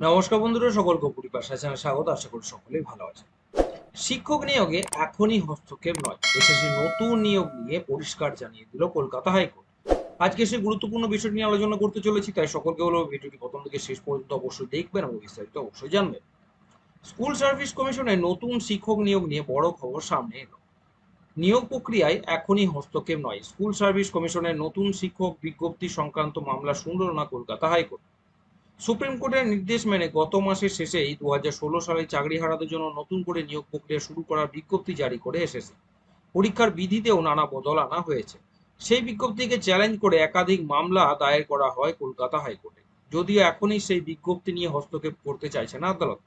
নমস্কার বন্ধুরা, সকলকে পরিবার চ্যানেলে স্বাগত। আশা করি সকলেই ভালো আছে শিক্ষক নিয়োগে এখনই হস্তক্ষেপ নয়। এসএসসি নতুন নিয়োগ নিয়ে পরিষ্কার জানিয়ে দিল কলকাতা হাইকোর্ট। আজকে সেই গুরুত্বপূর্ণ বিষয় নিয়ে আলোচনা করতে চলেছি, তাই সকলকে হলো ভিডিওটি প্রথম থেকে শেষ পর্যন্ত অবশ্যই দেখবেন এবং বিস্তারিত অবশ্যই জানবেন। স্কুল সার্ভিস কমিশনে নতুন শিক্ষক নিয়োগ নিয়ে বড় খবর সামনে এলো। নিয়োগ প্রক্রিয়ায় এখনই হস্তক্ষেপ নয়। স্কুল সার্ভিস কমিশনের নতুন শিক্ষক বিজ্ঞপ্তি সংক্রান্ত মামলা শুনল না কলকাতা হাইকোর্ট। সুপ্রিম কোর্টের নির্দেশ মেনে গত মাসের শেষেই দু হাজার ষোলো সালে চাকরি হারাদের জন্য নতুন করে নিয়োগ প্রক্রিয়া শুরু করার বিজ্ঞপ্তি জারি করে এসেছে পরীক্ষার বিধিতেও নানা বদল আনা হয়েছে। সেই বিজ্ঞপ্তিকে চ্যালেঞ্জ করে একাধিক মামলা দায়ের করা হয় কলকাতা হাইকোর্টে। যদিও এখনই সেই বিজ্ঞপ্তি নিয়ে হস্তক্ষেপ করতে চাইছে না আদালত।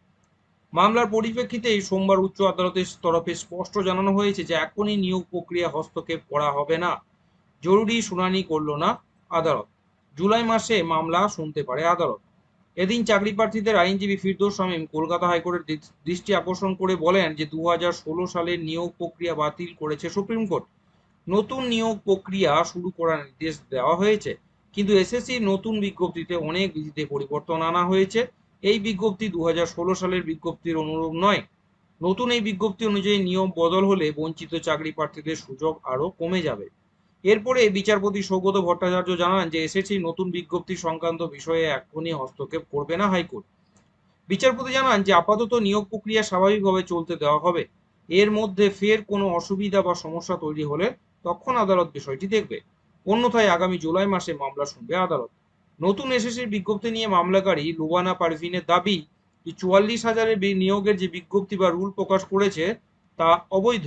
মামলার পরিপ্রেক্ষিতেই সোমবার উচ্চ আদালতের তরফে স্পষ্ট জানানো হয়েছে যে এখনই নিয়োগ প্রক্রিয়া হস্তক্ষেপ করা হবে না। জরুরি শুনানি করল না আদালত। জুলাই মাসে মামলা শুনতে পারে আদালত। এদিন চাকরি প্রার্থীদের আইনজীবী ফিরদৌস শামীম কলকাতা হাইকোর্টের দৃষ্টি আকর্ষণ করে বলেন যে দু সালের নিয়োগ প্রক্রিয়া বাতিল করেছে সুপ্রিম কোর্ট। নতুন নিয়োগ প্রক্রিয়া শুরু করার নির্দেশ দেওয়া হয়েছে, কিন্তু এসএসসি নতুন বিজ্ঞপ্তিতে অনেক বিধিতে পরিবর্তন আনা হয়েছে। এই বিজ্ঞপ্তি দু হাজার ষোলো সালের বিজ্ঞপ্তির অনুরূপ নয়। নতুন এই বিজ্ঞপ্তি অনুযায়ী নিয়ম বদল হলে বঞ্চিত চাকরি প্রার্থীদের সুযোগ আরও কমে যাবে। এরপরে বিচারপতি সৌগত ভট্টাচার্য জানান যে এসএসসি নতুন বিজ্ঞপ্তি সংক্রান্ত বিষয়ে এখনই হস্তক্ষেপ করবে না হাইকোর্ট। বিচারপতি জানান যে আপাতত নিয়োগ প্রক্রিয়া স্বাভাবিকভাবে চলতে দেওয়া হবে। এর মধ্যে ফের কোনো অসুবিধা বা সমস্যা তৈরি হলে তখন আদালত বিষয়টি দেখবে। অন্যথায় আগামী জুলাই মাসে মামলা শুনবে আদালত। নতুন এসএসসির বিজ্ঞপ্তি নিয়ে মামলাকারী লুবানা পারভিনের দাবি যে চুয়াল্লিশ হাজারের নিয়োগের যে বিজ্ঞপ্তি বা রুল প্রকাশ করেছে তা অবৈধ।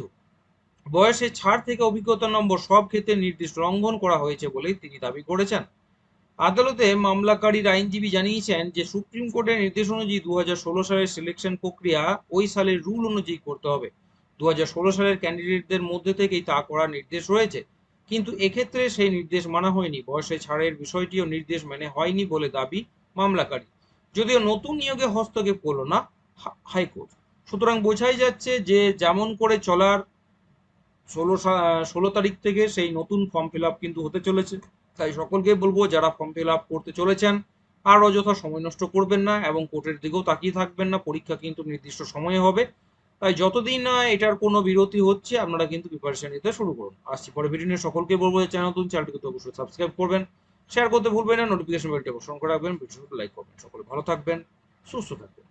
বয়সে ছাড় থেকে অভিজ্ঞতা নম্বর সব ক্ষেত্রে নির্দেশ লঙ্ঘন করা হয়েছে বলেই তিনি দাবি করেছেন। আদালতে মামলাকারীর আইনজীবী জানিয়েছেন যে, সুপ্রিম কোর্টের নির্দেশ অনুযায়ী দুহাজার ষোলো সালের সিলেকশন প্রক্রিয়া ওই সালের রুল অনুযায়ী করতে হবে। দুহাজার ষোলো সালের ক্যান্ডিডেটদের মধ্যে থেকেই তা করার নির্দেশ রয়েছে। কিন্তু এক্ষেত্রে সেই নির্দেশ মানা হয়নি। বয়সে ছাড়ের বিষয়টিও নির্দেশ মেনে হয়নি বলে দাবি মামলাকারী। যদিও নতুন নিয়োগে হস্তক্ষেপ করল না হাইকোর্ট। সুতরাং বোঝাই যাচ্ছে যে, যেমন করে চলার ষোলো ষোলো তারিখ থেকে সেই নতুন ফর্ম ফিল আপ কিন্তু হতে চলেছে। তাই সকলকে বলব, যারা ফর্ম ফিল আপ করতে চলেছেন আর অযথা সময় নষ্ট করবেন না এবং কোর্টের দিকেও তাকিয়ে থাকবেন না, পরীক্ষা কিন্তু নির্দিষ্ট সময়ে হবে। তাই যতদিন না এটার কোনো বিরতি হচ্ছে, আপনারা কিন্তু প্রিপারেশন নিতে শুরু করুন। আসছি পরে ভিডিও নিয়ে। সকলকে বলব, যে চ্যানেল নতুন চ্যানেলটিকে তো অবশ্যই সাবস্ক্রাইব করবেন শেয়ার করতে ভুলবেন না নোটিফিকেশন বেলটি অবশ্যই করে রাখবেন ভিডিওটি লাইক করবেন। সকলে ভালো থাকবেন, সুস্থ থাকবেন।